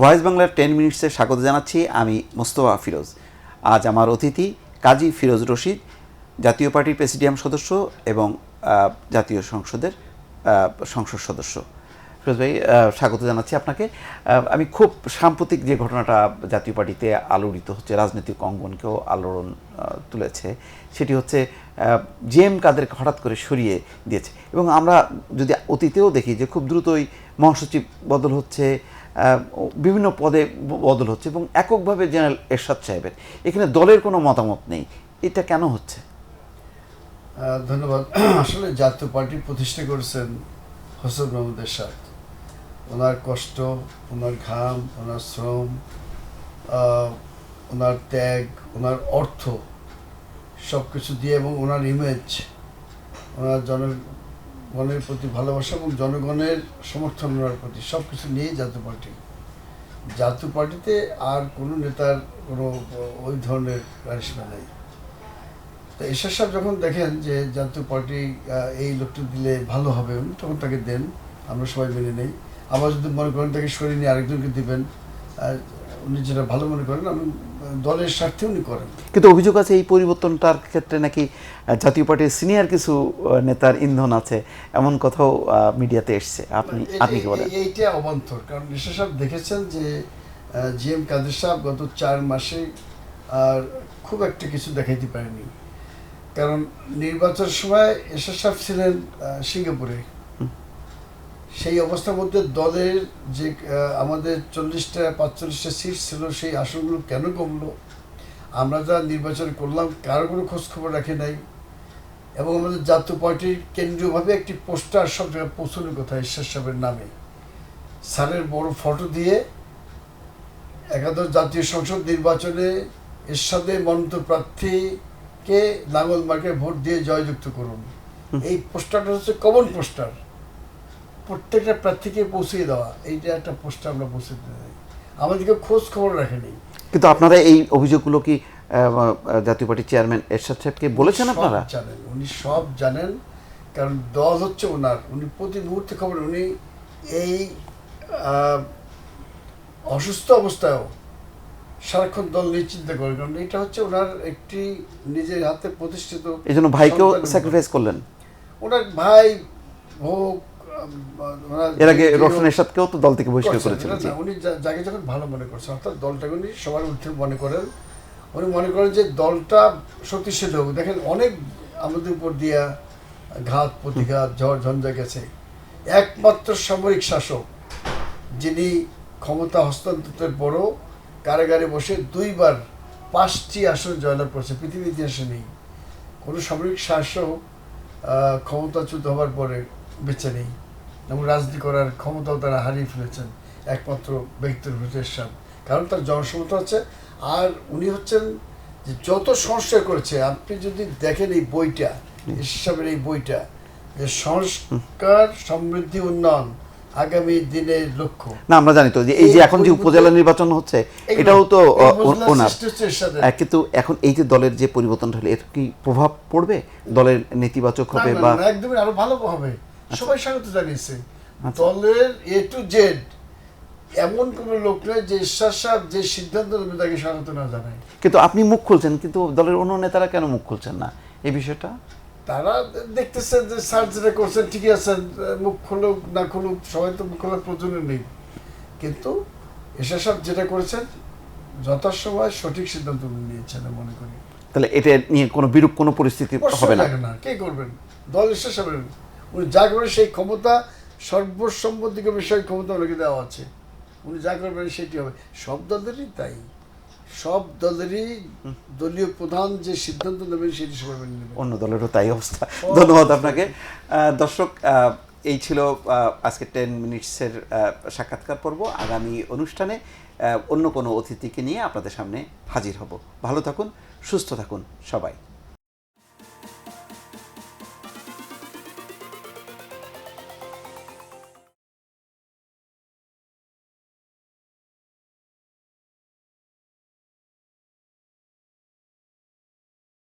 Voice বাংলার ten মিনিটসে স্বাগত জানাচ্ছি আমি মোস্তফা ফিরোজ। আজ আমার অতিথি কাজী ফিরোজ রশিদ, জাতীয় পার্টির প্রেসিডিয়াম সদস্য এবং জাতীয় সংসদের সংসদ সদস্য। ফিরোজ ভাই স্বাগত জানাচ্ছি আপনাকে। আমি খুব সাম্প্রতিক যে ঘটনাটা জাতীয় পার্টিতে আলোড়িত হচ্ছে, রাজনৈতিক অঙ্গনকেও আলোড়ন তুলেছে, সেটি হচ্ছে জি এম কাদেরকে হঠাৎ করে সরিয়ে দিয়েছে। এবং আমরা যদি অতীতেও দেখি যে খুব দ্রুতই মহাসচিব বদল হচ্ছে বিভিন্ন পদে বদল হচ্ছে এবং এককভাবে জেনারেল এরশাদ সাহেবের। এখানে দলের কোনো মতামত নেই। এটা কেন হচ্ছে? ধন্যবাদ। আসলে জাতীয় পার্টি প্রতিষ্ঠা করেছেন হোসেন মোহাম্মদ এরশাদ। ওনার কষ্ট, ওনার ঘাম, ওনার শ্রম ওনার ত্যাগ, ওনার অর্থ সব কিছু দিয়ে এবং ওনার ইমেজ ওনার জনগণের প্রতি ভালোবাসা এবং জনগণের সমর্থন ওনার প্রতি সব কিছু নিয়েই জাতীয় পার্টি। জাতীয় পার্টিতে আর কোনো নেতার কোনো ওই ধরনের কারিশমা নেই। তো এরশাদ সাহেব যখন দেখেন যে জাতীয় পার্টি এই লোকটি দিলে ভালো হবে তখন তাকে দেন, আমরা সবাই মেনে নেই। আবার যদি মনে করেন তাকে সরিয়ে নিয়ে আরেকজনকে দিবেন উনি যেটা ভালো মনে করেন আমি দলের স্বার্থে উনি করেন। কিন্তু অভিযোগ আছে এই পরিবর্তনটার ক্ষেত্রে নাকি জাতীয় পার্টির সিনিয়র কিছু নেতার ইন্ধন আছে এমন কথাও মিডিয়াতে এসছে। আপনি আপনি কি বলেন? এইটা অবান্তর কারণ এরশাদ সাহেব দেখেছেন যে জি এম কাদের সাহেব গত চার মাসে আর খুব একটা কিছু দেখাইতে পারেনি। কারণ নির্বাচন সময় এরশাদ সাহেব ছিলেন সিঙ্গাপুরে। সেই অবস্থার মধ্যে দলের যে আমাদের চল্লিশটা পাঁচচল্লিশটা সিট ছিল সেই আসনগুলো কেন কমলো? আমরা যা নির্বাচন করলাম কারও কোনো খোঁজখবর রাখে নাই। এবং আমাদের জাতীয় পার্টির কেন্দ্রীয়ভাবে একটি পোস্টার সব জায়গায় পৌঁছানোর কথা ঈশ্বর সাহেবের নামে। স্যারের বড় ফটো দিয়ে একাদশ জাতীয় সংসদ নির্বাচনে এরশাদে মনোনীত প্রার্থীকে লাঙ্গল মার্কে ভোট দিয়ে জয়যুক্ত করুন। এই পোস্টারটা হচ্ছে কমন পোস্টার প্রত্যেকটা প্রার্থীকে পৌঁছে দেওয়া এইটা একটা পোস্টার আমরা পৌঁছে দিই আমাদেরকে খোঁজ খবর রাখেনি কিন্তু আপনারা এই অভিযোগগুলো কি জাতীয় পার্টির চেয়ারম্যান এরশাদ সাহেবকে বলেছেন আপনারা? জানেন উনি সব জানেন কারণ দল হচ্ছে ওনার। উনি প্রতি মুহূর্তে খবর উনি এই অসুস্থ অবস্থায়ও সারাক্ষণ দল নিয়ে চিন্তা করেন কারণ এটা হচ্ছে ওনার একটি নিজের হাতে প্রতিষ্ঠিত এই জন্য ভাইকেও স্যাক্রিফাইস করলেন। ওনার ভাই হোক এর আগে রোশন এরশাদকেও তো দল থেকে বহিষ্কার করেছিলেন উনি যাকে যখন ভালো মনে করছেন অর্থাৎ দলটাকে উনি সবার ঊর্ধ্বে মনে করেন উনি মনে করেন যে দলটা শক্তিশালী হোক দেখেন অনেক আমাদের উপর দিয়া ঘাত প্রতিঘাত ঝড় ঝঞ্ঝা গেছে। একমাত্র সামরিক শাসক যিনি ক্ষমতা হস্তান্তরের পরও কারাগারে বসে দুইবার পাঁচটি আসন জয়লাভ করেছে পৃথিবীর ইতিহাসে নেই। কোনো সামরিক শাসক ক্ষমতাচ্যুত হবার পরে বেঁচে নেই। এবং রাজনীতি করার ক্ষমতাও তারা হারিয়ে ফেলেছেন একমাত্র ব্যক্তির ভূতের সাপ কারণ তার জনসমতা আছে। আর উনি হচ্ছেন যে যত সংস্কার করেছে আপনি যদি দেখেন এই বইটা হিসাবের এই বইটা যে সংস্কার সমৃদ্ধি উন্নয়ন আগামী দিনের লক্ষ্য। না আমরা জানি তো যে এই যে এখন যে উপজেলা নির্বাচন হচ্ছে এটাও তো ওনার। কিন্তু এখন এই যে দলের যে পরিবর্তন হলে এর কি প্রভাব পড়বে? দলের নেতিবাচক হবে বা একদমই আরও ভালো হবে। সবাই স্বাগত জানিয়েছে। দলের এ টু জেড এমন কোন লোক নয় যে ঈশ্বর সাহেব যে সিদ্ধান্ত নেবে তাকে স্বাগত না জানায়। কিন্তু আপনি মুখ খুলছেন কিন্তু দলের অন্য নেতারা কেন মুখ খুলছেন না? এই বিষয়টা? তারা দেখতেছেন যে স্যার যেটা করছেন ঠিকই আছেন মুখ খুলুক না খুলুক সবাই তো মুখ খোলার প্রয়োজন নেই। কিন্তু ঈশ্বর সাহেব যেটা করেছেন যথাসময় সঠিক সিদ্ধান্ত নিয়েছেন মনে করি। তাহলে এটা নিয়ে কোনো বিরূপ কোনো পরিস্থিতি হবে না কে করবেন? দল ঈশ্বর সাহেবের উনি যা করবেন সেই ক্ষমতা সর্বসম্মতিকে বিষয় ক্ষমতা ওনাকে দেওয়া আছে। উনি যা করবেন সেটি হবে। সব দলেরই তাই। সব দলেরই দলীয় প্রধান যে সিদ্ধান্ত নেবেন সেটি সবাই মেনে নেবেন। অন্য দলেরও তাই অবস্থা। ধন্যবাদ আপনাকে। দর্শক এই ছিল আজকে টেন মিনিটসের সাক্ষাৎকার পর্ব। আগামী অনুষ্ঠানে অন্য কোনো অতিথিকে নিয়ে আপনাদের সামনে হাজির হব। ভালো থাকুন সুস্থ থাকুন সবাই।